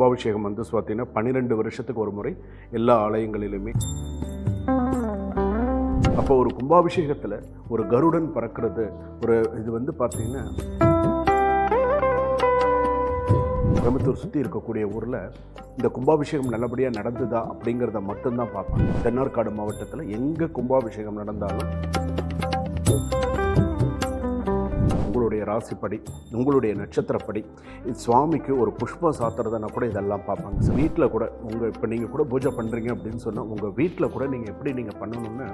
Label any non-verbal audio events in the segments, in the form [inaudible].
கும்பாபிஷேகம் வந்து பார்த்தீங்கன்னா பன்னிரெண்டு வருஷத்துக்கு ஒரு முறை எல்லா ஆலயங்களிலுமே. அப்போ ஒரு கும்பாபிஷேகத்தில் ஒரு கருடன் பறக்கிறது ஒரு இது வந்து பார்த்தீங்கன்னா கோயம்புத்தூர் சுற்றி இருக்கக்கூடிய ஊரில் இந்த கும்பாபிஷேகம் நல்லபடியாக நடந்துதா அப்படிங்கிறத மட்டும்தான் பார்ப்பாங்க. தென்னார்காடு மாவட்டத்தில் எங்கே கும்பாபிஷேகம் நடந்தாலும் உங்களுடைய ராசிப்படி உங்களுடைய நட்சத்திரப்படி இது சுவாமிக்கு ஒரு புஷ்பம் சாத்துறதுனா கூட இதெல்லாம் பார்ப்பாங்க. வீட்டில் கூட உங்கள் இப்போ நீங்கள் கூட பூஜை பண்ணுறீங்க அப்படின்னு சொன்னால் உங்கள் வீட்டில் கூட நீங்கள் எப்படி நீங்கள் பண்ணணும்னு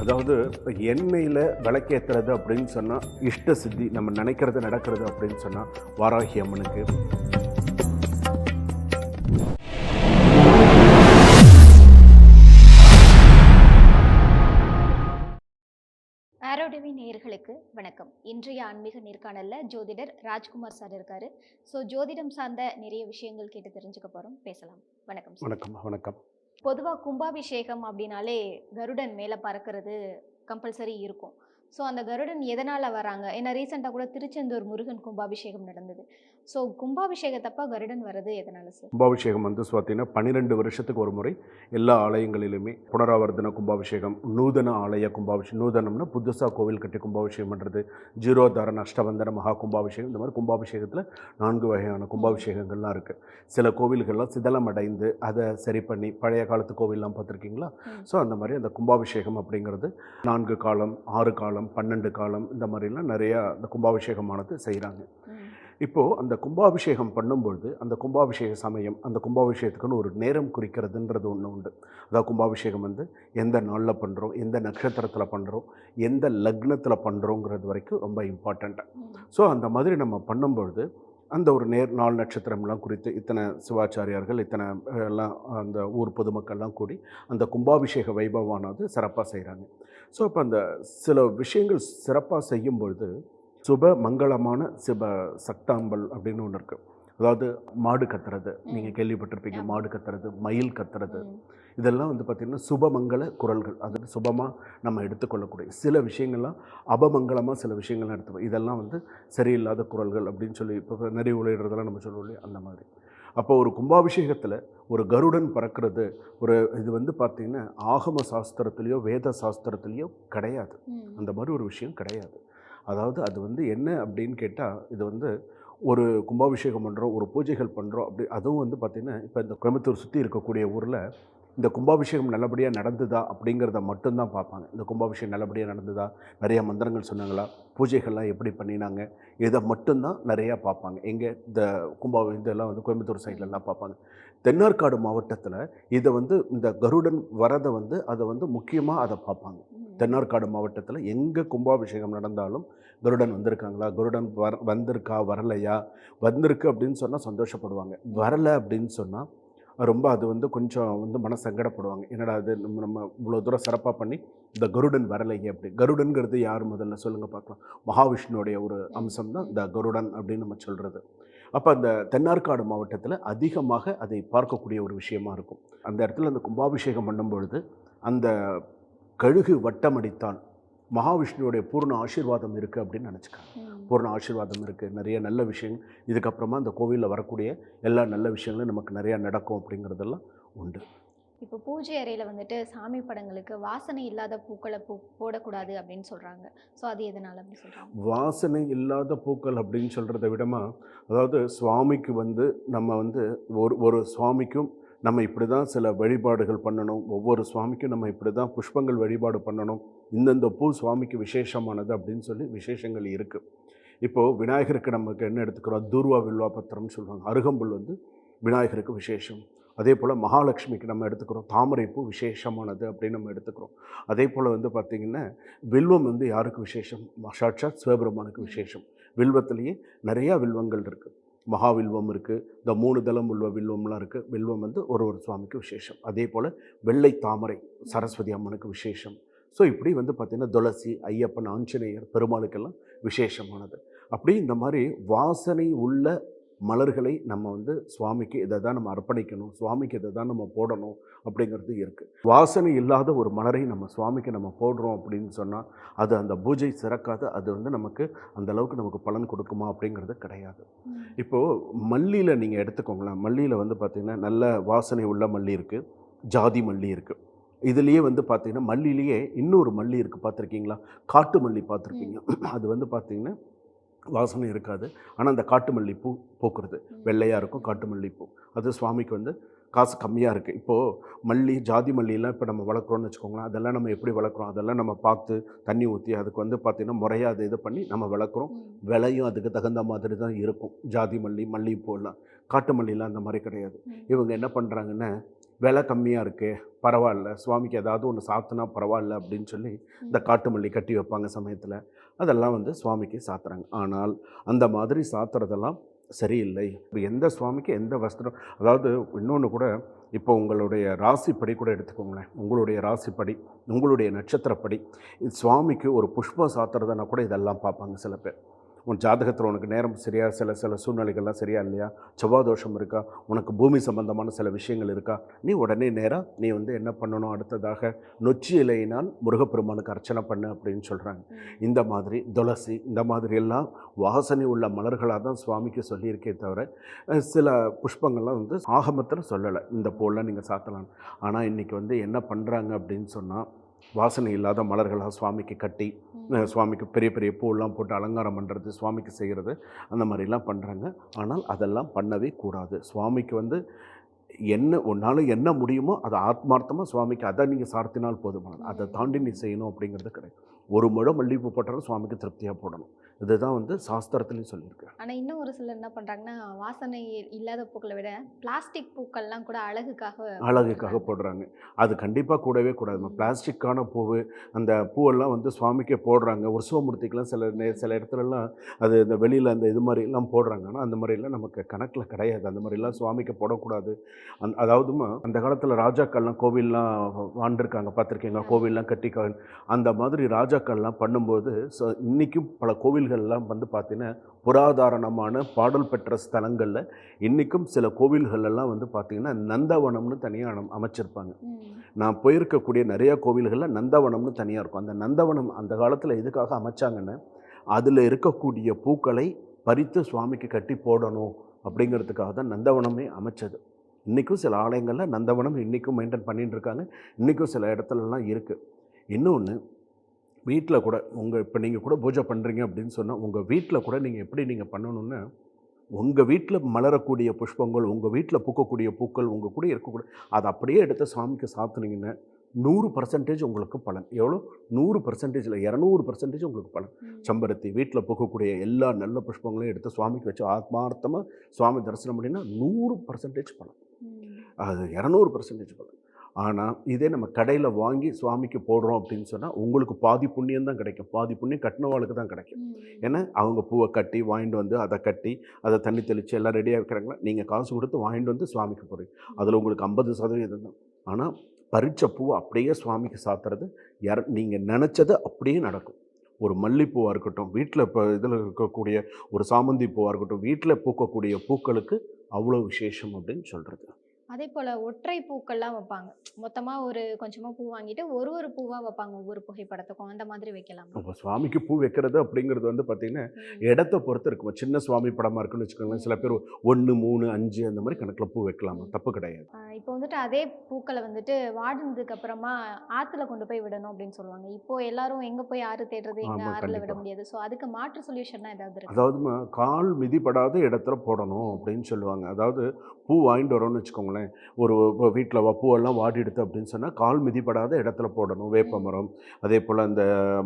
அதாவது இப்போ எண்ணெயில் விளக்கேற்றுறது அப்படின்னு சொன்னால் இஷ்ட சித்தி நம்ம நினைக்கிறது நடக்கிறது அப்படின்னு சொன்னால் வாராகி அம்மனுக்கு இன்றைய ஆன்மீக நேர்காணல்ல ஜோதிடர் ராஜ்குமார் சார் இருக்காரு. ஸோ ஜோதிடம் சார்ந்த நிறைய விஷயங்கள் கேட்டு தெரிஞ்சுக்க போறோம். பேசலாம். வணக்கம் சார். வணக்கம் வணக்கம். பொதுவாக கும்பாபிஷேகம் அப்படின்னாலே கருடன் மேலே பறக்கிறது கம்பல்சரி இருக்கும். ஸோ அந்த கருடன் எதனால் வராங்க? ஏன்னா ரீசெண்டாக கூட திருச்செந்தூர் முருகன் கும்பாபிஷேகம் நடந்தது. ஸோ கும்பாபிஷேகத்தப்ப கருடன் வர்றது எதனால சார் கும்பாபிஷேகம் வந்து பார்த்தீங்கன்னா பன்னிரெண்டு வருஷத்துக்கு ஒரு முறை எல்லா ஆலயங்களிலுமே புனராவர்த்தன கும்பாபிஷேகம் நூதன ஆலய கும்பாபிஷேகம் நூதனம்னா புதுசாக கோவில் கட்டி கும்பாபிஷேகம் பண்ணுறது ஜீரோதாரன் அஷ்டவந்தன மகா கும்பாபிஷேகம் இந்த மாதிரி கும்பாபிஷேகத்தில் நான்கு வகையான கும்பாபிஷேகங்கள்லாம் இருக்குது சில கோவில்கள்லாம் சிதலம் அடைந்து அதை சரி பண்ணி பழைய காலத்து கோவில்லாம் பார்த்துருக்கீங்களா. ஸோ அந்த மாதிரி அந்த கும்பாபிஷேகம் அப்படிங்கிறது நான்கு காலம் ஆறு காலம் பன்னெண்டு காலம் இந்த மாதிரிலாம் நிறையா அந்த கும்பாபிஷேகமானது செய்கிறாங்க. இப்போது அந்த கும்பாபிஷேகம் பண்ணும்பொழுது அந்த கும்பாபிஷேக சமயம் அந்த கும்பாபிஷேகத்துக்குன்னு ஒரு நேரம் குறிக்கிறதுன்றது ஒன்று உண்டு. அதாவது கும்பாபிஷேகம் வந்து எந்த நாளில் பண்ணுறோம் எந்த நட்சத்திரத்தில் பண்ணுறோம் எந்த லக்னத்தில் பண்ணுறோங்கிறது வரைக்கும் ரொம்ப இம்பார்ட்டண்ட்டாக. ஸோ அந்த மாதிரி நம்ம பண்ணும்பொழுது அந்த ஒரு நேர் நாள் நட்சத்திரம்லாம் குறித்து இத்தனை சிவாச்சாரியார்கள் இத்தனை எல்லாம் அந்த ஊர் பொதுமக்கள்லாம் கூடி அந்த கும்பாபிஷேக வைபவமானது சிறப்பாக செய்கிறாங்க ஸோ இப்போ அந்த சில விஷயங்கள் சிறப்பாக செய்யும் பொழுது சுப மங்களமான சிப சக்தாம்பல் அப்படின்னு ஒன்று இருக்குது அதாவது மாடு கத்துறது. நீங்கள் கேள்விப்பட்டிருப்பீங்க. மாடு கத்துறது மயில் கத்துறது. இதெல்லாம் வந்து பார்த்திங்கன்னா சுபமங்கல குரல்கள். அது சுபமாக நம்ம எடுத்துக்கொள்ளக்கூடிய சில விஷயங்கள்லாம் அபமங்கலமாக சில விஷயங்கள்லாம் எடுத்துப்போம் இதெல்லாம் வந்து சரியில்லாத குரல்கள் அப்படின்னு சொல்லி இப்போ நிறைய உழையிறதெல்லாம் நம்ம சொல்லுவோம் இல்லையா? அந்த மாதிரி. அப்போ ஒரு கும்பாபிஷேகத்தில் ஒரு கருடன் பறக்கிறது ஒரு இது வந்து பார்த்திங்கன்னா ஆகம சாஸ்திரத்துலேயோ வேத சாஸ்திரத்துலேயோ கிடையாது. அந்த மாதிரி ஒரு விஷயம் கிடையாது. அதாவது அது வந்து என்ன அப்படின்னு கேட்டால் இது வந்து ஒரு கும்பாபிஷேகம் பண்ணுறோம் ஒரு பூஜைகள் பண்ணுறோம் அப்படி அதுவும் வந்து பார்த்திங்கன்னா இப்போ இந்த கோயம்புத்தூர் சுற்றி இருக்கக்கூடிய ஊரில் இந்த கும்பாபிஷேகம் நல்லபடியாக நடந்துதா அப்படிங்கிறத மட்டும்தான் பார்ப்பாங்க. இந்த கும்பாபிஷேகம் நல்லபடியாக நடந்துதா? நிறையா மந்திரங்கள் சொன்னாங்களா? பூஜைகள்லாம் எப்படி பண்ணினாங்க? இதை மட்டும்தான் நிறையா பார்ப்பாங்க. எங்கே இந்த கும்பா இதெல்லாம் வந்து கோயம்புத்தூர் சைட்லலாம் பார்ப்பாங்க. தென்னார்காடு மாவட்டத்தில் இதை வந்து இந்த கருடன் வரதை வந்து அதை வந்து முக்கியமாக அதை பார்ப்பாங்க. தென்னார்காடு மாவட்டத்தில் எங்கே கும்பாபிஷேகம் நடந்தாலும் கருடன் வந்திருக்காங்களா? கருடன் வர வந்திருக்கா? வரலையா? வந்திருக்கு அப்படின்னு சொன்னால் சந்தோஷப்படுவாங்க. வரலை அப்படின்னு சொன்னால் ரொம்ப அது வந்து கொஞ்சம் வந்து மன சங்கடப்படுவாங்க. என்னடா அது நம்ம நம்ம இவ்வளோ தூரம் சிறப்பாக பண்ணி இந்த கருடன் வரலையே அப்படி. கருடன்கிறது யார் முதல்ல? சொல்லுங்கள் பார்க்கலாம். மகாவிஷ்ணுடைய ஒரு அம்சம் தான் இந்த கருடன் அப்படின்னு நம்ம சொல்கிறது அப்போ அந்த தென்னார்காடு மாவட்டத்தில் அதிகமாக அதை பார்க்கக்கூடிய ஒரு விஷயமா இருக்கும். அந்த இடத்துல அந்த கும்பாபிஷேகம் பண்ணும்பொழுது அந்த கழுகு வட்டமடித்தான் மகாவிஷ்ணுவுடைய பூர்ண ஆசீர்வாதம் இருக்குது அப்படின்னு நினச்சிக்காங்க. பூர்ண ஆசீர்வாதம் இருக்குது நிறைய நல்ல விஷயங்கள். இதுக்கப்புறமா அந்த கோவிலில் வரக்கூடிய எல்லா நல்ல விஷயங்களும் நமக்கு நிறையா நடக்கும் அப்படிங்கிறதெல்லாம் உண்டு. இப்போ பூஜை அறையில் வந்துட்டு சாமி படங்களுக்கு வாசனை இல்லாத பூக்களை பூ போடக்கூடாது அப்படின்னு சொல்கிறாங்க ஸோ அது எதனால் அப்படின்னு சொல்கிறாங்க வாசனை இல்லாத பூக்கள் அப்படின்னு சொல்கிறத விடமா அதாவது சுவாமிக்கு வந்து நம்ம வந்து ஒரு ஒரு சுவாமிக்கும் நம்ம இப்படி தான் சில வழிபாடுகள் பண்ணணும். ஒவ்வொரு சுவாமிக்கும் நம்ம இப்படி தான் புஷ்பங்கள் வழிபாடு பண்ணணும். இந்தந்த பூ சுவாமிக்கு விசேஷமானது அப்படின்னு சொல்லி விசேஷங்கள் இருக்குது இப்போது விநாயகருக்கு நமக்கு என்ன எடுத்துக்கிறோம்? தூர்வா பத்திரம்னு சொல்லுவாங்க. அருகம்புல் வந்து விநாயகருக்கு விசேஷம். அதே போல் மகாலட்சுமிக்கு நம்ம எடுத்துக்கிறோம். தாமரைப்பூ விசேஷமானது அப்படின்னு நம்ம எடுத்துக்கிறோம். அதே போல் வந்து பார்த்திங்கன்னா வில்வம் வந்து யாருக்கு விசேஷம்? சாட்சாத் சிவபெருமானுக்கு விசேஷம். வில்வத்திலேயே நிறையா வில்வங்கள் இருக்குது மகாவில்வம் இருக்குது இந்த மூணு தளம் உள்ள வில்வம்லாம் இருக்குது வில்வம் வந்து ஒரு ஒரு சுவாமிக்கு விசேஷம். அதே போல் வெள்ளை தாமரை சரஸ்வதி அம்மனுக்கு விசேஷம். ஸோ இப்படி வந்து பார்த்திங்கன்னா துளசி ஐயப்பன் ஆஞ்சநேயர் பெருமாளுக்கெல்லாம் விசேஷமானது. அப்படி இந்த மாதிரி வாசனை உள்ள மலர்களை நம்ம வந்து சுவாமிக்கு இதை தான் நம்ம அர்ப்பணிக்கணும் சுவாமிக்கு இதை தான் நம்ம போடணும் அப்படிங்கிறது இருக்குது வாசனை இல்லாத ஒரு மலரை நம்ம சுவாமிக்கு நம்ம போடுறோம் அப்படின்னு சொன்னால் அது அந்த பூஜை சிறக்காது அது வந்து நமக்கு அந்த அளவுக்கு நமக்கு பலன் கொடுக்குமா அப்படிங்கிறது கிடையாது. இப்போது மல்லியில் நீங்கள் எடுத்துக்கோங்களேன் மல்லியில் வந்து பார்த்திங்கன்னா நல்ல வாசனை உள்ள மல்லி இருக்குது ஜாதி மல்லி இருக்குது இதுலேயே வந்து பார்த்திங்கன்னா மல்லிலேயே இன்னொரு மல்லி இருக்குது பார்த்துருக்கீங்களா காட்டு மல்லி பார்த்துருப்பீங்க அது வந்து பார்த்திங்கன்னா வாசனை இருக்காது. ஆனால் அந்த காட்டு மல்லி பூ பூக்கிறது வெள்ளையாக இருக்கும் காட்டு மல்லி பூ அது சுவாமிக்கு வந்து காசு கம்மியாக இருக்குது இப்போது மல்லி ஜாதி மல்லியெல்லாம் இப்போ நம்ம வளர்க்குறோம்னு வச்சுக்கோங்களேன் அதெல்லாம் நம்ம எப்படி வளர்க்குறோம்? அதெல்லாம் நம்ம பார்த்து தண்ணி ஊற்றி அதுக்கு வந்து பார்த்திங்கன்னா முறையாக அதை இது பண்ணி நம்ம வளர்க்குறோம். விலையும் அதுக்கு தகுந்த மாதிரி தான் இருக்கும். ஜாதி மல்லி மல்லிகைப்பூலாம் காட்டு மல்லிலாம் அந்த மாதிரி கிடையாது. இவங்க என்ன பண்ணுறாங்கன்னா விலை கம்மியாக இருக்கே பரவாயில்ல. சுவாமிக்கு ஏதாவது ஒன்று சாத்துனா பரவாயில்ல அப்படின்னு சொல்லி இந்த காட்டு மல்லி கட்டி வைப்பாங்க சமயத்தில். அதெல்லாம் வந்து சுவாமிக்கு சாத்துறாங்க. ஆனால் அந்த மாதிரி சாத்துறதெல்லாம் சரியில்லை. இப்போ எந்த சுவாமிக்கு எந்த வஸ்திரம் அதாவது இன்னொன்று கூட இப்போ உங்களுடைய ராசிப்படி கூட எடுத்துக்கோங்களேன். உங்களுடைய ராசிப்படி உங்களுடைய நட்சத்திரப்படி இது சுவாமிக்கு ஒரு புஷ்பம் சாத்துறதுனா கூட இதெல்லாம் பார்ப்பாங்க சில பேர். உன் ஜாதகத்தில் உனக்கு நேரம் சரியா சில சில சூழ்நிலைகள்லாம் சரியா இல்லையா? செவ்வாதோஷம் இருக்கா? உனக்கு பூமி சம்பந்தமான சில விஷயங்கள் இருக்கா? நீ உடனே நேராக நீ வந்து என்ன பண்ணணும்? அடுத்ததாக நொச்சி இலையினால் முருகப்பெருமானுக்கு அர்ச்சனை பண்ணு அப்படின்னு சொல்கிறாங்க இந்த மாதிரி துளசி இந்த மாதிரி எல்லாம் வாசனை உள்ள மலர்களாக தான் சுவாமிக்கு சொல்லியிருக்கே தவிர சில புஷ்பங்கள்லாம் வந்து ஆகமத்தில் சொல்லலை. இந்த பூவெல்லாம் நீங்கள் சாத்தலாம். ஆனால் இன்றைக்கி வந்து என்ன பண்ணுறாங்க அப்படின்னு சொன்னால் வாசனை இல்லாத மலர்களாக சுவாமிக்கு கட்டி சுவாமிக்கு பெரிய பெரிய பூவெல்லாம் போட்டு அலங்காரம் பண்ணுறது சுவாமிக்கு செய்கிறது அந்த மாதிரிலாம் பண்ணுறாங்க ஆனால் அதெல்லாம் பண்ணவே கூடாது. சுவாமிக்கு வந்து என்ன உன்னால் என்ன முடியுமோ அதை ஆத்மார்த்தமாக சுவாமிக்கு அதை நீங்கள் சார்த்தினால் போதுமானது. அதை தாண்டி நீ செய்யணும் அப்படிங்கிறது கிடையாது. ஒரு முழம் மல்லிகைப்பூ போட்டாலும் சுவாமிக்கு திருப்தியாக போடணும். இதுதான் வந்து சாஸ்திரத்துலேயும் சொல்லியிருக்கு ஆனால் இன்னும் ஒரு சிலர் என்ன பண்ணுறாங்கன்னா வாசனை இல்லாத பூக்களை விட பிளாஸ்டிக் பூக்கள்லாம் கூட அழகுக்காக அழகுக்காக போடுறாங்க. அது கண்டிப்பாக கூடவே கூடாது. பிளாஸ்டிக்கான பூவு அந்த பூவெல்லாம் வந்து சுவாமிக்கே போடுறாங்க. உற்சவமூர்த்திக்கெல்லாம் சில சில இடத்துலலாம் அது இந்த வெளியில் அந்த இது மாதிரிலாம் போடுறாங்க. ஆனால் அந்த மாதிரிலாம் நமக்கு கணக்கில் கிடையாது. அந்த மாதிரிலாம் சுவாமிக்கு போடக்கூடாது. அந் அதாவதுமா அந்த காலத்தில் ராஜாக்கள்லாம் கோவில்லாம் வாழ்ந்துருக்காங்க. பார்த்துருக்கீங்களா? கோவில்லாம் கட்டி அந்த மாதிரி ராஜாக்கள்லாம் பண்ணும்போது ஸோ இன்றைக்கும் பல கோவில்கள்லாம் வந்து பார்த்தீங்கன்னா புராதாரணமான பாடல் பெற்ற ஸ்தலங்களில் இன்றைக்கும் சில கோவில்கள் எல்லாம் வந்து பார்த்திங்கன்னா நந்தவனம்னு தனியாக அமைச்சிருப்பாங்க. நான் போயிருக்கக்கூடிய நிறைய கோவில்களில் நந்தவனம்னு தனியாக இருக்கும். அந்த நந்தவனம் அந்த காலத்தில் எதுக்காக அமைச்சாங்கன்னா அதில் இருக்கக்கூடிய பூக்களை பறித்து சுவாமிக்கு கட்டி போடணும் அப்படிங்கிறதுக்காக தான் நந்தவனமே அமைச்சது. இன்றைக்கும் சில ஆலயங்களில் நந்தவனம் இன்றைக்கும் மெயின்டைன் பண்ணிட்டு இருக்காங்க. இன்றைக்கும் சில இடத்துலலாம் இருக்குது இன்னொன்று வீட்டில் கூட உங்கள் இப்போ நீங்கள் கூட பூஜை பண்ணுறீங்க அப்படின்னு சொன்னால் உங்கள் வீட்டில் கூட நீங்கள் எப்படி நீங்கள் பண்ணணும்னா உங்கள் வீட்டில் மலரக்கூடிய புஷ்பங்கள் உங்கள் வீட்டில் பூக்கக்கூடிய பூக்கள் உங்கள் கூட இருக்கக்கூடிய அதை அப்படியே எடுத்து சாமிக்கு சாத்துனீங்கன்னா நூறு பர்சன்டேஜ் உங்களுக்கு பலன். எவ்வளோ நூறு பர்சன்டேஜில் இரநூறு பர்சன்டேஜ் உங்களுக்கு பலன். செம்பருத்தி வீட்டில் பூக்கக்கூடிய எல்லா நல்ல புஷ்பங்களையும் எடுத்து சுவாமிக்கு வச்சு ஆத்மார்த்தமாக சுவாமி தரிசனம் பண்ணினா நூறு பர்சன்டேஜ் பலன். அது இரநூறு பர்சன்டேஜ் பலன். ஆனால் இதே நம்ம கடையில் வாங்கி சுவாமிக்கு போடுறோம் அப்படின்னு சொன்னால் உங்களுக்கு பாதி புண்ணியம் தான் கிடைக்கும். பாதி புண்ணியம் கட்டினவாளுக்கு தான் கிடைக்கும். ஏன்னா அவங்க பூவை கட்டி வாங்கிட்டு வந்து அதை கட்டி அதை தண்ணி தெளித்து எல்லாம் ரெடியாக வைக்கிறாங்களா நீங்கள் காசு கொடுத்து வாங்கிட்டு வந்து சுவாமிக்கு போடுறீங்க. அதில் உங்களுக்கு ஐம்பது சதவீதம் தான். ஆனால் பறிச்ச பூவை அப்படியே சுவாமிக்கு சாத்துறது யார் நீங்கள் நினச்சது அப்படியே நடக்கும். ஒரு மல்லிப்பூவாக இருக்கட்டும் வீட்டில் இப்போ இதில் இருக்கக்கூடிய ஒரு சாமந்தி பூவாக இருக்கட்டும் வீட்டில் பூக்கக்கூடிய பூக்களுக்கு அவ்வளோ விசேஷம் அப்படின்னு சொல்கிறது அதே போல் ஒற்றை பூக்கள்லாம் வைப்பாங்க. மொத்தமாக ஒரு கொஞ்சமாக பூ வாங்கிட்டு ஒரு ஒரு பூவாக வைப்பாங்க ஒவ்வொரு புகைப்படத்துக்கும். அந்த மாதிரி வைக்கலாம்? இப்போ சுவாமிக்கு பூ வைக்கிறது அப்படிங்கிறது வந்து பார்த்திங்கன்னா இடத்த பொறுத்து இருக்கும். சின்ன சுவாமி படமாக இருக்குன்னு வச்சுக்கோங்களேன். சில பேர் ஒன்று மூணு அஞ்சு அந்த மாதிரி கணக்கில் பூ வைக்கலாமா? தப்பு கிடையாது. இப்போ வந்துட்டு அதே பூக்களை வந்துட்டு வாடினதுக்கு அப்புறமா ஆற்றுல கொண்டு போய் விடணும் அப்படின்னு சொல்லுவாங்க. இப்போ எல்லாரும் எங்கே போய் ஆறு தேடுறது எங்கே ஆறுல விட. முடியாது. ஸோ அதுக்கு மாற்று சொல்யூஷன்னா ஏதாவது இருக்கு? அதாவதுமா கால் மிதிப்படாத இடத்துல போடணும் அப்படின்னு சொல்லுவாங்க. அதாவது பூ வாங்கிட்டு வரோம்னு வச்சுக்கோங்களேன். ஒரு வீட்டில் பூவெல்லாம் வாடி எடுத்து அப்படின்னு சொன்னால் கால் மிதிப்படாத இடத்துல போடணும். வேப்ப மரம் அதே போல் அந்த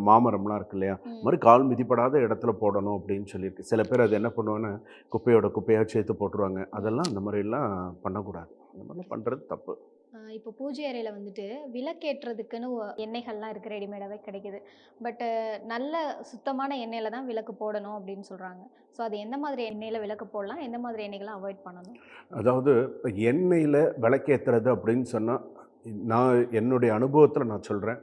மாமரம்லாம் இருக்கு இல்லையா? மாதிரி கால் மிதிப்படாத இடத்துல போடணும் அப்படின்னு சொல்லியிருக்கு. சில பேர் அது என்ன பண்ணுவாங்கன்னா குப்பையோட குப்பையாக சேர்த்து போட்டுருவாங்க. அதெல்லாம் அந்த மாதிரிலாம் பண்ணக்கூடாது. அந்த மாதிரிலாம் பண்ணுறது தப்பு. இப்போ பூஜை அறையில் வந்துட்டு விளக்கேற்றுறதுக்குன்னு எண்ணெய்கள்லாம் இருக்குது ரெடிமேடாகவே கிடைக்குது. பட்டு நல்ல சுத்தமான எண்ணெயில் தான் விளக்கு போடணும் அப்படின்னு சொல்கிறாங்க ஸோ அது எந்த மாதிரி எண்ணெயில் விளக்கு போடலாம்? எந்த மாதிரி எண்ணெய்களை அவாய்ட் பண்ணணும்? அதாவது இப்போ எண்ணெயில் விளக்கேற்றுறது அப்படின்னு சொன்னால் நான் என்னுடைய அனுபவத்தில் நான் சொல்கிறேன்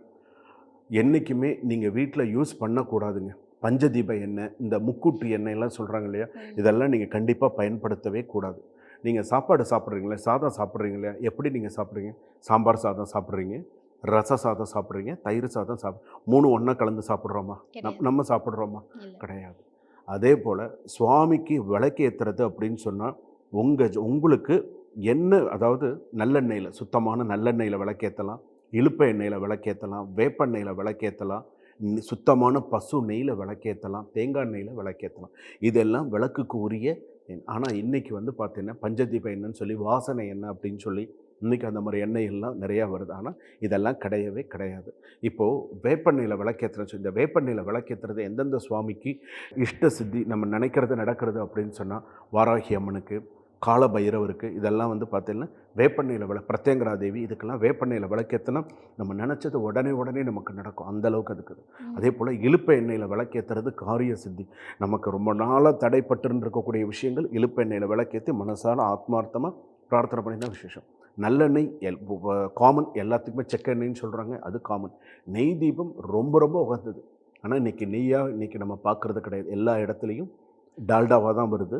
என்றைக்குமே நீங்கள் வீட்டில் யூஸ் பண்ணக்கூடாதுங்க. பஞ்சதீப எண்ணெய் இந்த முக்கூட்டு எண்ணெயெல்லாம் சொல்கிறாங்க இல்லையா. இதெல்லாம் நீங்கள் கண்டிப்பாக பயன்படுத்தவே கூடாது. நீங்கள் சாப்பாடு சாப்பிட்றீங்களே சாதம் சாப்பிட்றீங்களே எப்படி நீங்கள் சாப்பிட்றீங்க? சாம்பார் சாதம் சாப்பிட்றீங்க ரச சாதம் சாப்பிட்றீங்க தயிர் சாதம் சாப்பிட் மூணு ஒன்றா கலந்து சாப்பிட்றோமா? நம். நம்ம சாப்பிட்றோமா. கிடையாது. அதே போல் சுவாமிக்கு விளக்கேற்றுறது அப்படின்னு சொன்னால் உங்கள் உங்களுக்கு என்ன அதாவது நல்லெண்ணெயில் சுத்தமான நல்லெண்ணெயில் விளக்கேற்றலாம் இழுப்ப எண்ணெயில் விளக்கேற்றலாம் வேப்பெண்ணெயில் விளக்கேற்றலாம் சுத்தமான பசு நெய்யில் விளக்கேற்றலாம் தேங்காய் நெய்யில் விளக்கேற்றலாம் இதெல்லாம் விளக்குக்கு உரிய ஆனால் இன்றைக்கி வந்து பார்த்தீங்கன்னா பஞ்சதீப என்னன்னு சொல்லி வாசனை எண்ணெய் அப்படின்னு சொல்லி இன்றைக்கி அந்த மாதிரி எண்ணெய்கள்லாம் நிறையா வருது. ஆனால் இதெல்லாம் கிடையவே கிடையாது. இப்போது வேப்பெண்ணெயில் விளக்கேற்றுறது இந்த வேப்பெண்ணெயில் விளக்கேற்றுறது எந்தெந்த சுவாமிக்கு இஷ்ட சித்தி நம்ம நினைக்கிறது நடக்கிறது அப்படின்னு சொன்னால் வாராகி அம்மனுக்கு கால பைரவருக்கு இதெல்லாம் வந்து பார்த்தீங்கன்னா வேப்பெண்ணெயில் விள பிரத்யங்கரா தேவி இதுக்கெல்லாம் வேப்பெண்ணெயில் விளக்கேற்றினா நம்ம நினச்சது உடனே உடனே நமக்கு நடக்கும். அந்த அளவுக்கு அதுக்கு ம். அதே போல் இழுப்ப எண்ணெயில் விளக்கேற்றுறது காரிய சித்தி. நமக்கு ரொம்ப நாளாக தடைப்பட்டு இருக்கக்கூடிய விஷயங்கள் இழுப்ப எண்ணெயில் விளக்கேற்றி மனசார ஆத்மார்த்தமாக பிரார்த்தனை பண்ணி தான் விசேஷம். நல்லெண்ணெய் எல் காமன் எல்லாத்துக்குமே செக்க எண்ணெய்ன்னு சொல்கிறாங்க அது காமன். நெய் தீபம் ரொம்ப ரொம்ப உகந்தது. ஆனால் இன்றைக்கி நெய்யாக இன்றைக்கி நம்ம பார்க்குறது கிடையாது. எல்லா இடத்துலையும் டால்டாவாக தான் வருது.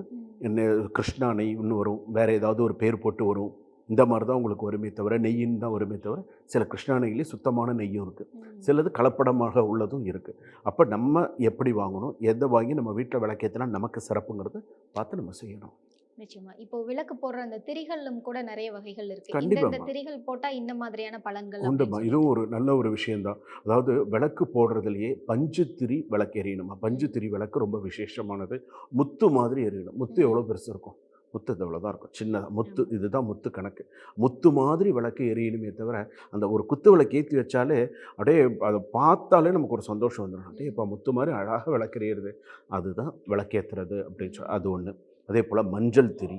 என்ன கிருஷ்ணா நெய் இன்னும் வரும். வேறு ஏதாவது ஒரு பேர் போட்டு வரும். இந்த மாதிரி தான் உங்களுக்கு வருமே தவிர நெய்யின்னு தான் வருமே தவிர சில கிருஷ்ணா நெய்லேயே சுத்தமான நெய்யும் இருக்குது. சிலது கலப்படமாக உள்ளதும் இருக்குது அப்போ நம்ம எப்படி வாங்கணும்? எதை வாங்கி நம்ம வீட்டில் விளக்கேற்றினா நமக்கு சிறப்புங்கிறத பார்த்து நம்ம செய்யணும். நிச்சயமா. இப்போ விளக்கு போடுற அந்த திரிகளும் கூட நிறைய வகைகள் இருக்கு. இந்த. திரிகள் போட்டா இந்த மாதிரியான பலன்கள் உண்டுமா. இதுவும் ஒரு நல்ல ஒரு விஷயந்தான் அதாவது விளக்கு போடுறதுலையே பஞ்சுத்திரி விளக்கு எரியணுமா? பஞ்சுத்திரி விளக்கு ரொம்ப விசேஷமானது. முத்து மாதிரி எரியணும். முத்து. எவ்வளோ பெருசு இருக்கும்? முத்து இது தான் இருக்கும். சின்ன முத்து இதுதான் முத்து கணக்கு. முத்து மாதிரி விளக்கு எரியணுமே தவிர அந்த ஒரு குத்து விளக்கு ஏற்றி வச்சாலே அப்படியே அதை பார்த்தாலே நமக்கு ஒரு சந்தோஷம் வந்துடும். அப்படியே இப்போ முத்து மாதிரி அழகாக விளக்கு எரியுறது. அதுதான் விளக்கேற்றுறது அப்படின்னு சொல்லி அது ஒன்று அதே போல் மஞ்சள் திரி.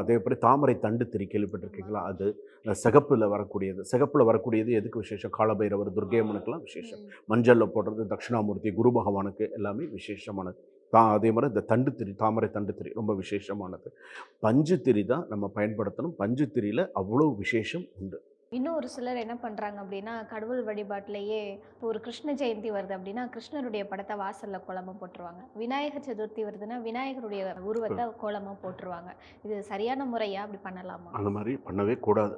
அதே போல் தாமரை தண்டு திரி கேள்விப்பட்டிருக்கீங்களா? அது சிகப்பில் வரக்கூடியது. சிகப்பில் வரக்கூடியது எதுக்கு விசேஷம்? காலபைரவர் அம்மனுக்கெல்லாம் விசேஷம். மஞ்சளில் போடுறது தட்சிணாமூர்த்தி குரு பகவானுக்கு எல்லாமே விசேஷமானது. தா அதே மாதிரி இந்த தண்டு திரி தாமரை தண்டு திரி ரொம்ப விசேஷமானது. பஞ்சு திரி தான் நம்ம பயன்படுத்தணும். பஞ்சு திரியில் அவ்வளோ விசேஷம் உண்டு. இன்னும் ஒரு சிலர் என்ன பண்றாங்க அப்படின்னா கடவுள் வழிபாட்டிலேயே ஒரு கிருஷ்ண ஜெயந்தி வருது அப்படின்னா கிருஷ்ணருடைய படத்தை வாசல்ல கோலமா போட்டுருவாங்க. விநாயகர் சதுர்த்தி வருதுன்னா விநாயகருடைய உருவத்தை கோலமா போட்டுருவாங்க. இது சரியான முறையா அப்படி பண்ணலாமா? அந்த மாதிரி பண்ணவே கூடாது.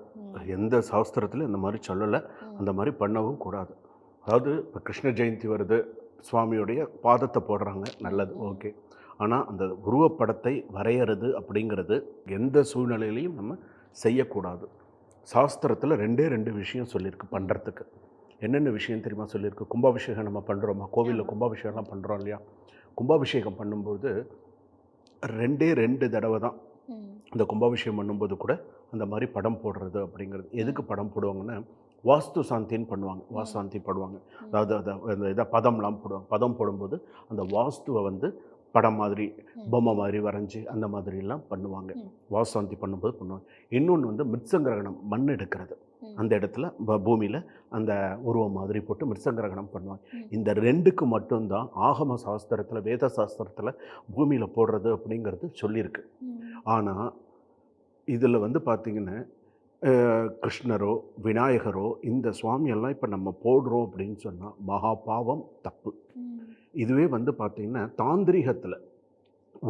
எந்த சாஸ்திரத்திலும் இந்த மாதிரி சொல்லலை. அந்த மாதிரி பண்ணவும் கூடாது. அதாவது இப்போ கிருஷ்ண ஜெயந்தி வருது சுவாமியுடைய பாதத்தை போடுறாங்க நல்லது. ஓகே. ஆனால் அந்த உருவப்படத்தை வரையறது அப்படிங்கிறது எந்த சூழ்நிலையிலையும் நம்ம செய்யக்கூடாது. சாஸ்திரத்தில் ரெண்டே ரெண்டு விஷயம் சொல்லியிருக்கு பண்ணுறதுக்கு என்னென்ன விஷயம் தெரியுமா சொல்லியிருக்கு? கும்பாபிஷேகம் நம்ம பண்ணுறோமா கோவிலில். கும்பாபிஷேகம்லாம் பண்ணுறோம் இல்லையா? கும்பாபிஷேகம் பண்ணும்போது ரெண்டே ரெண்டு தடவை தான் ம். இந்த கும்பாபிஷேகம் பண்ணும்போது கூட அந்த மாதிரி படம் போடுறது அப்படிங்கிறது. எதுக்கு படம் போடுவாங்கன்னா வாஸ்து சாந்தின்னு பண்ணுவாங்க. வாஸ்து சாந்தி போடுவாங்க. அதாவது அதை அந்த இதை பதம்லாம் போடுவாங்க. பதம் போடும்போது அந்த வாஸ்துவை வந்து படம் மாதிரி. பொம்மை மாதிரி வரைஞ்சி அந்த மாதிரிலாம் பண்ணுவாங்க ம். வாஸ்து சாந்தி பண்ணும்போது பண்ணுவாங்க இன்னொன்று வந்து மிருத்சங்கிரகணம் மண் எடுக்கிறது. அந்த இடத்துல பூமியில் அந்த உருவம் மாதிரி போட்டு மிருத்சங்கிரகணம் பண்ணுவாங்க. இந்த ரெண்டுக்கு மட்டும்தான் ஆகம சாஸ்திரத்தில் வேத சாஸ்திரத்தில் பூமியில் போடுறது அப்படிங்கிறது சொல்லியிருக்கு. ஆனால் இதில் வந்து பார்த்திங்கன்னா கிருஷ்ணரோ விநாயகரோ இந்த சுவாமியெல்லாம் இப்போ நம்ம போடுறோம் அப்படின்னு சொன்னால் மகா பாவம் தப்பு. இதுவே வந்து பார்த்திங்கன்னா தாந்திரிகத்தில்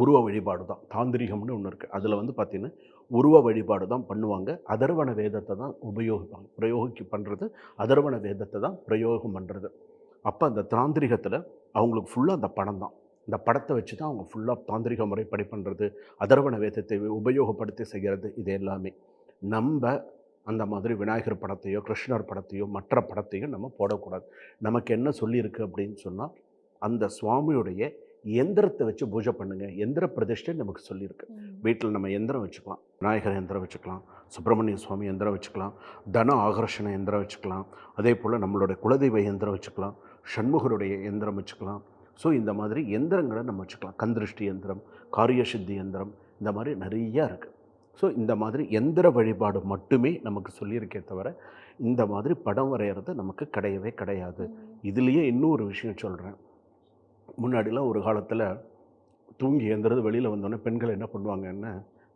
உருவ வழிபாடு தான் தாந்திரிகம்னு ஒன்று இருக்குது அதில் வந்து பார்த்திங்கன்னா உருவ வழிபாடு தான் பண்ணுவாங்க. அதர்வண வேதத்தை தான் உபயோகிப்பாங்க. பிரயோகிக்கு பண்ணுறது அதர்வண வேதத்தை தான் பிரயோகம் பண்ணுறது அப்போ அந்த தாந்திரிகத்தில் அவங்களுக்கு ஃபுல்லாக அந்த படம் தான் இந்த படத்தை வச்சு தான் அவங்க ஃபுல்லாக தாந்திரிக முறைப்படி பண்ணுறது அதர்வண வேதத்தை உபயோகப்படுத்தி செய்கிறது இது எல்லாமே. நம்ம அந்த மாதிரி விநாயகர் படத்தையோ கிருஷ்ணர் படத்தையோ மற்ற படத்தையோ நம்ம போடக்கூடாது. நமக்கு என்ன சொல்லியிருக்கு அப்படின்னு சொன்னால் அந்த சுவாமியுடைய எந்திரத்தை வச்சு பூஜை பண்ணுங்க. எந்திர பிரதிஷ்டை நமக்கு சொல்லியிருக்கு. வீட்டில் நம்ம எந்திரம் வச்சுக்கலாம். விநாயகர் எந்திரம் வச்சுக்கலாம். சுப்பிரமணிய சுவாமி எந்திரம் வச்சுக்கலாம். தன ஆகர்ஷண எந்திரம் வச்சுக்கலாம். அதே போல் நம்மளுடைய குலதெய்வ எந்திரம் வச்சுக்கலாம். சண்முகருடைய எந்திரம் வச்சுக்கலாம். ஸோ இந்த மாதிரி எந்திரங்களை நம்ம வச்சுக்கலாம். கந்திருஷ்டி எந்திரம் காரிய சித்தி எந்திரம் இந்த மாதிரி நிறையா இருக்குது ஸோ இந்த மாதிரி எந்திர வழிபாடு மட்டுமே நமக்கு சொல்லியிருக்கே தவிர இந்த மாதிரி படம் வரைகிறது நமக்கு கிடையவே கிடையாது. இதுலேயே இன்னொரு விஷயம் சொல்கிறேன் முன்னாடிலாம் ஒரு காலத்தில் தூங்கி எழுந்துறது வெளியில் வந்தோடனே பெண்கள் என்ன பண்ணுவாங்கன்னா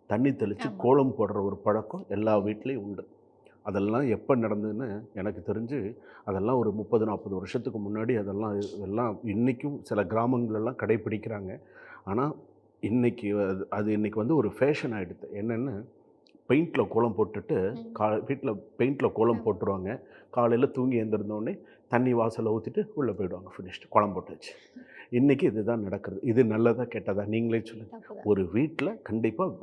தண்ணி தெளித்து. கோலம் போடுற ஒரு பழக்கம் எல்லா வீட்லேயும் உண்டு. அதெல்லாம் எப்போ நடந்ததுன்னு எனக்கு தெரிஞ்சு அதெல்லாம் ஒரு முப்பது நாற்பது வருஷத்துக்கு முன்னாடி அதெல்லாம் இதெல்லாம் இன்றைக்கும் சில கிராமங்களெல்லாம் கடைப்பிடிக்கிறாங்க ஆனால் இன்றைக்கி அது அது இன்றைக்கி வந்து ஒரு ஃபேஷன் ஆகிடுது என்னென்னு பெயிண்டில் கோலம் போட்டுட்டு. கா வீட்டில் பெயிண்டில் கோலம். போட்டுருவாங்க. காலையில் தூங்கி எழுந்திருந்தோடனே தண்ணி வாசலில் ஊற்றிட்டு உள்ளே போயிடுவாங்க. ஃபினிஷ்டு கோலம் போட்டு வச்சு இன்றைக்கி இதுதான் நடக்கிறது. இது நல்லதா கெட்டதா? நீங்களே சொல்லுங்கள் ஒரு வீட்டில் கண்டிப்பாக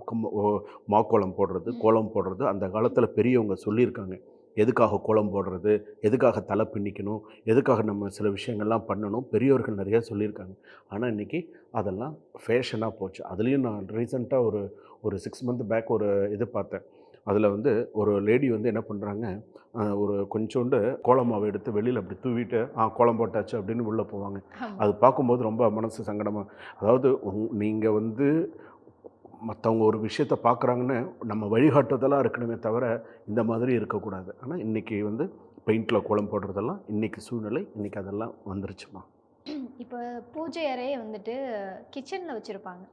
மாக்கோலம் போடுறது. கோலம் போடுறது அந்த காலத்தில் பெரியவங்க சொல்லியிருக்காங்க. எதுக்காக கோலம் போடுறது? எதுக்காக தலை பின்னிக்கணும்? எதுக்காக நம்ம சில விஷயங்கள்லாம் பண்ணணும்? பெரியவர்கள் நிறையா சொல்லியிருக்காங்க. ஆனால் இன்றைக்கி அதெல்லாம் ஃபேஷனாக போச்சு. அதுலேயும் நான் ரீசெண்டாக ஒரு ஒரு சிக்ஸ் மந்த் பேக் ஒரு இது பார்த்தேன். அதில் வந்து ஒரு லேடி வந்து என்ன பண்ணுறாங்க ஒரு கொஞ்சோண்டு கோலமாவை எடுத்து வெளியில் அப்படி தூவிட்டு ஆ கோலம் போட்டாச்சு அப்படின்னு உள்ளே போவாங்க. அது பார்க்கும்போது ரொம்ப மனசு சங்கடமாக அதாவது நீங்கள் வந்து மற்றவங்க ஒரு விஷயத்தை பார்க்குறாங்கன்னு நம்ம வழிகாட்டுதலாக இருக்கணுமே தவிர இந்த மாதிரி இருக்கக்கூடாது. ஆனால் இன்றைக்கி வந்து பெயிண்டில் கோலம் போடுறதெல்லாம் இன்றைக்கி சூழ்நிலை இன்றைக்கி அதெல்லாம் வந்துருச்சுமா? [clears throat] இப்போ பூஜை அறையை வந்துட்டு கிச்சனில் வச்சுருப்பாங்க.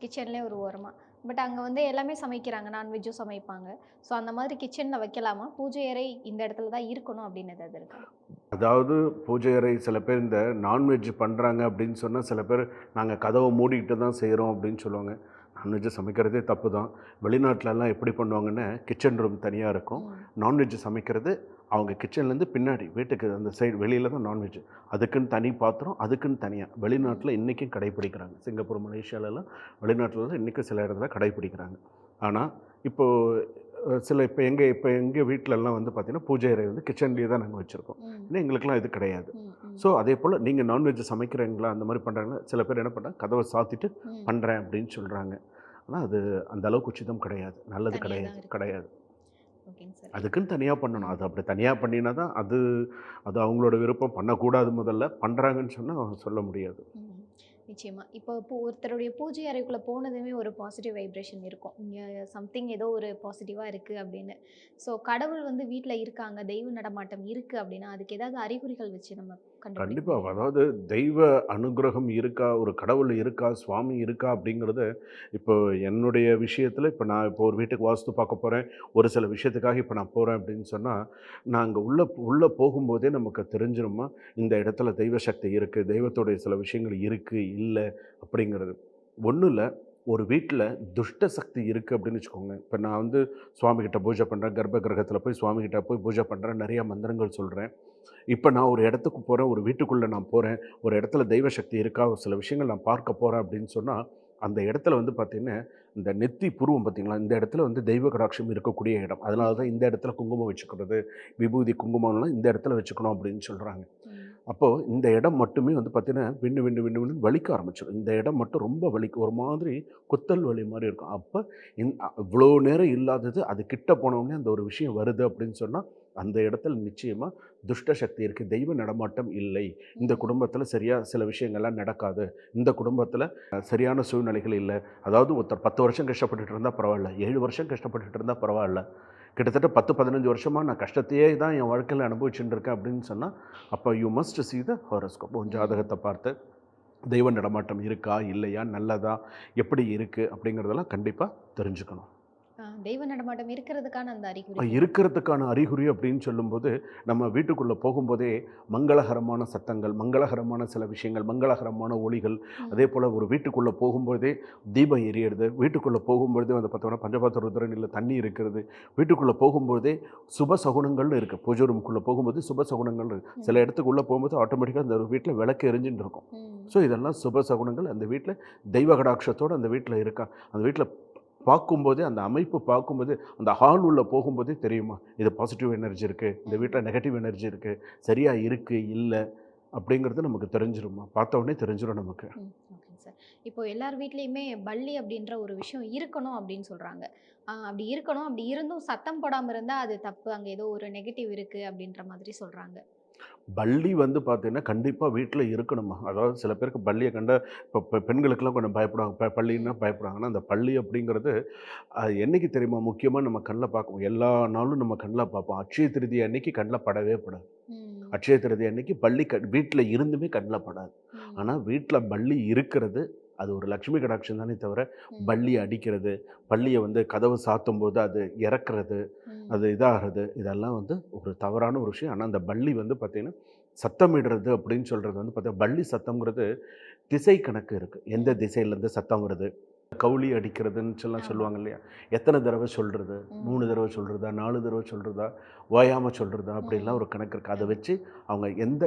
கிச்சன்லேயே ஒரு ஓரமாக பட் அங்கே வந்து எல்லாமே சமைக்கிறாங்க. நான்வெஜ்ஜும் சமைப்பாங்க. ஸோ அந்த மாதிரி கிச்சனில் வைக்கலாமா? பூஜை அறை இந்த இடத்துல தான் இருக்கணும் அப்படின்னு ஏதாவது இருக்கா? அதாவது பூஜை அறை சில பேர் இந்த நான்வெஜ் பண்ணுறாங்க அப்படின்னு சொன்னால் சில பேர் நாங்கள் கதவை மூடிக்கிட்டு தான் செய்கிறோம் அப்படின்னு சொல்லுவாங்க. நான்வெஜ்ஜை சமைக்கிறதே தப்பு தான். வெளிநாட்டிலலாம் எப்படி பண்ணுவாங்கன்னா கிச்சன் ரூம் தனியாக இருக்கும். ம். நான்வெஜ் சமைக்கிறது அவங்க கிச்சன்லேருந்து பின்னாடி வீட்டுக்கு அந்த சைடு வெளியில் தான் நான்வெஜ் அதுக்குன்னு தனி பாத்திரம் அதுக்குன்னு தனியாக வெளிநாட்டில் இன்றைக்கும் கடைப்பிடிக்கிறாங்க. சிங்கப்பூர் மலேசியாலலாம் வெளிநாட்டிலலாம் இன்றைக்கும் சில இடத்துல கடைப்பிடிக்கிறாங்க. ஆனால் இப்போது சில இப்போ எங்கள் இப்போ எங்கள் வீட்டிலலாம் வந்து பார்த்திங்கன்னா பூஜை அறை வந்து கிச்சன்லேயே தான் நாங்கள் வச்சுருக்கோம். ஏன்னா எங்களுக்கெல்லாம் இது கிடையாது. ஸோ அதே போல் நீங்கள் நான்வெஜ் சமைக்கிறீங்களா அந்த மாதிரி பண்ணுறாங்கன்னா சில பேர் என்ன பண்ணுறாங்க கதவை சாத்திட்டு. பண்ணுறேன் அப்படின்னு சொல்கிறாங்க ஆனால் அது அந்த அளவுக்கு உச்சிதம் கிடையாது. நல்லது கிடையாது. கிடையாது. அதுக்குன்னு தனியாக பண்ணணும். அது அப்படி தனியாக பண்ணினா தான் அது அது அவங்களோட விருப்பம். பண்ணக்கூடாது முதல்ல. பண்ணுறாங்கன்னு சொன்னால் சொல்ல முடியாது. ம். நிச்சயமா. இப்போ இப்போ ஒருத்தருடைய பூஜை அறைக்குள்ளே போனதுமே ஒரு பாசிட்டிவ் வைப்ரேஷன் இருக்கும். இங்கே சம்திங் ஏதோ ஒரு பாசிட்டிவாக இருக்குது அப்படின்னு. ஸோ கடவுள் வந்து வீட்டில் இருக்காங்க. தெய்வ நடமாட்டம் இருக்குது அப்படின்னா அதுக்கு ஏதாவது அறிகுறிகள் வச்சு நம்ம கண்டிப்பாக அதாவது தெய்வ அனுகிரகம் இருக்கா ஒரு கடவுள் இருக்கா சுவாமி இருக்கா அப்படிங்கிறது இப்போ என்னுடைய விஷயத்தில் இப்போ நான் இப்போ ஒரு வீட்டுக்கு வாஸ்து பார்க்க போகிறேன் ஒரு சில விஷயத்துக்காக இப்போ நான் போகிறேன் அப்படின்னு சொன்னால் நாங்கள் உள்ளே உள்ளே போகும்போதே நமக்கு தெரிஞ்சிருமா இந்த இடத்துல தெய்வ சக்தி இருக்குது தெய்வத்துடைய சில விஷயங்கள் இருக்குது இல்லை அப்படிங்கிறது. ஒன்றும் இல்லை ஒரு வீட்டில் துஷ்ட சக்தி இருக்குது அப்படின்னு வச்சுக்கோங்க. இப்போ நான் வந்து சுவாமிகிட்ட பூஜை பண்ணுறேன் கர்ப்ப கிரகத்தில் போய் சுவாமிகிட்ட போய் பூஜை பண்ணுறேன் நிறையா மந்திரங்கள் சொல்கிறேன் இப்போ நான் ஒரு இடத்துக்கு போகிறேன் ஒரு வீட்டுக்குள்ளே நான் போகிறேன் ஒரு இடத்துல தெய்வ சக்தி இருக்கா ஒரு சில விஷயங்கள் நான் பார்க்க போகிறேன் அப்படின்னு சொன்னால் அந்த இடத்துல வந்து பார்த்திங்கன்னா இந்த நெத்தி புருவம் பார்த்திங்களா இந்த இடத்துல வந்து தெய்வ கடாட்சம் இருக்கக்கூடிய இடம். அதனால தான் இந்த இடத்துல குங்குமம் வச்சுக்கிறது விபூதி குங்குமம்லாம் இந்த இடத்துல வச்சுக்கணும் அப்படின்னு சொல்கிறாங்க அப்போது இந்த இடம் மட்டுமே வந்து பார்த்திங்கன்னா விண்ணு விண்ணு விண்ணு விண்ணு வலிக்க ஆரம்பிச்சிடும் இந்த இடம் மட்டும் ரொம்ப வலிக்கும். ஒரு மாதிரி குத்தல் வலி மாதிரி இருக்கும். அப்போ இந் இவ்வளோ நேரம் இல்லாதது அது கிட்ட போனோடனே அந்த ஒரு விஷயம் வருது அப்படின்னு சொன்னால் அந்த இடத்துல நிச்சயமாக துஷ்ட சக்தி இருக்குது தெய்வ நடமாட்டம் இல்லை. இந்த. குடும்பத்தில் சரியாக சில விஷயங்கள்லாம் நடக்காது. இந்த குடும்பத்தில் சரியான சூழ்நிலைகள் இல்லை. அதாவது ஒருத்தர் பத்து வருஷம் கஷ்டப்பட்டுட்டு இருந்தால் பரவாயில்ல. ஏழு வருஷம் கஷ்டப்பட்டுட்டு இருந்தால் பரவாயில்ல. கிட்டத்தட்ட பத்து பதினஞ்சு வருஷமாக நான் கஷ்டத்தையே தான் என் வாழ்க்கையில் அனுபவிச்சுட்டு இருக்கேன் அப்படின்னு சொன்னால் அப்போ you must see the horoscope. உன் ஜாதகத்தை பார்த்து தெய்வ நடமாட்டம் இருக்கா இல்லையா நல்லதா எப்படி இருக்குது அப்படிங்கிறதெல்லாம் கண்டிப்பாக தெரிஞ்சுக்கணும். தெய்வ நடமாட்டம் இருக்கிறதுக்கான அந்த அறிகுறி. இருக்கிறதுக்கான அறிகுறி அப்படின்னு சொல்லும்போது நம்ம வீட்டுக்குள்ளே போகும்போதே மங்களகரமான சத்தங்கள் மங்களகரமான சில விஷயங்கள் மங்களகரமான ஒளிகள். அதே போல் ஒரு வீட்டுக்குள்ளே போகும்போதே தீபம் எரியறது வீட்டுக்குள்ளே போகும்பொழுதே வந்து பார்த்தோம்னா பஞ்சபாத்திர ருத்ரனில் தண்ணி இருக்கிறது வீட்டுக்குள்ளே போகும்போதே சுப சகுனங்கள்னு இருக்குது பூஜை ரூமுக்குள்ளே போகும்போது சுப சகுனங்கள் இருக்கு. சில இடத்துக்கு உள்ளே போகும்போது ஆட்டோமேட்டிக்காக அந்த வீட்டில் விளக்கு எரிஞ்சுட்டு இருக்கும். ஸோ இதெல்லாம் சுப சகுனங்கள். அந்த வீட்டில் தெய்வ கடாட்சத்தோடு அந்த வீட்டில் இருக்கா அந்த வீட்டில் பார்க்கும்போதே அந்த அமைப்பு பார்க்கும்போது அந்த ஹால் உள்ளே போகும்போதே தெரியுமா? இது பாசிட்டிவ் எனர்ஜி இருக்குது இந்த வீட்டில் நெகட்டிவ் எனர்ஜி இருக்குது சரியாக இருக்குது இல்லை? அப்படிங்கிறது நமக்கு தெரிஞ்சிருமா? பார்த்த உடனே தெரிஞ்சிடும் நமக்கு. ஓகேங்க சார் இப்போ எல்லார் வீட்லேயுமே பள்ளி அப்படின்ற ஒரு விஷயம் இருக்கணும் அப்படின்னு சொல்கிறாங்க அப்படி இருக்கணும். அப்படி இருந்தும் சத்தம் போடாமல் இருந்தால் அது தப்பு. அங்கே ஏதோ ஒரு நெகட்டிவ் இருக்குது அப்படின்ற மாதிரி சொல்கிறாங்க பள்ளி வந்து பார்த்தீங்கன்னா கண்டிப்பாக வீட்டில் இருக்கணுமா. அதாவது சில பேருக்கு பள்ளியை கண்ட இப்போ பெண்களுக்கெல்லாம் கொஞ்சம் பயப்படுவாங்க. ப பள்ளின்னா பயப்படுவாங்கன்னா அந்த பள்ளி அப்படிங்கிறது அது என்னைக்கு தெரியுமா? முக்கியமாக நம்ம கண்ணில் பார்க்கணும் எல்லா நாளும் நம்ம கண்ணில் பார்ப்போம். அட்சய திருதி அன்னைக்கு கண்ணில் படவே படாது. அட்சய திருதி அன்னைக்கு பள்ளி க வீட்டில் இருந்துமே கண்ணில் படாது. ஆனால் வீட்டில் பள்ளி இருக்கிறது அது ஒரு லக்ஷ்மி கடாட்சம் தானே தவிர ம். பள்ளி அடிக்கிறது பள்ளியை வந்து கதவு சாத்தும் போது அது இறக்குறது. அது இதாகிறது இதெல்லாம் வந்து ஒரு தவறான ஒரு விஷயம் ஆனால் அந்த பள்ளி வந்து பார்த்திங்கன்னா சத்தமிடுறது அப்படின்னு சொல்கிறது வந்து பார்த்தீங்கன்னா பள்ளி சத்தம்ங்கிறது திசை கணக்கு இருக்குது எந்த திசையிலேருந்து சத்தம் வருது கவுளி அடிக்கிறதுன்னு சொல்லலாம். சொல்லுவாங்க இல்லையா? எத்தனை தடவை சொல்கிறது. மூணு தடவை சொல்கிறதா நாலு தடவை சொல்கிறதா ஓயாமல் சொல்கிறதா அப்படிலாம் ஒரு கணக்கு இருக்குது அதை வச்சு அவங்க எந்த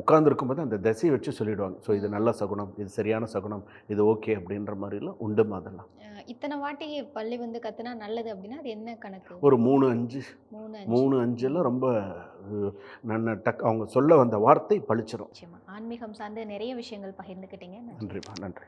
உட்கார்ந்துருக்கும் போது அந்த திசையை வச்சு சொல்லிடுவாங்க. ஸோ இது நல்ல சகுனம் இது சரியான சகுனம் இது ஓகே அப்படின்ற மாதிரிலாம் உண்டு அதெல்லாம். இத்தனை வாட்டி பள்ளி வந்து கத்துனா நல்லது அப்படின்னா அது என்ன கணக்கு? ஒரு மூணு அஞ்சு. மூணு அஞ்சு. மூணு அஞ்செல்லாம் ரொம்ப நான் டக் அவங்க சொல்ல வந்த வார்த்தை நிச்சயமா. ஆன்மீகம் சார்ந்து நிறைய விஷயங்கள் பகிர்ந்துக்கிட்டீங்க. நன்றி. நன்றிப்பா நன்றி.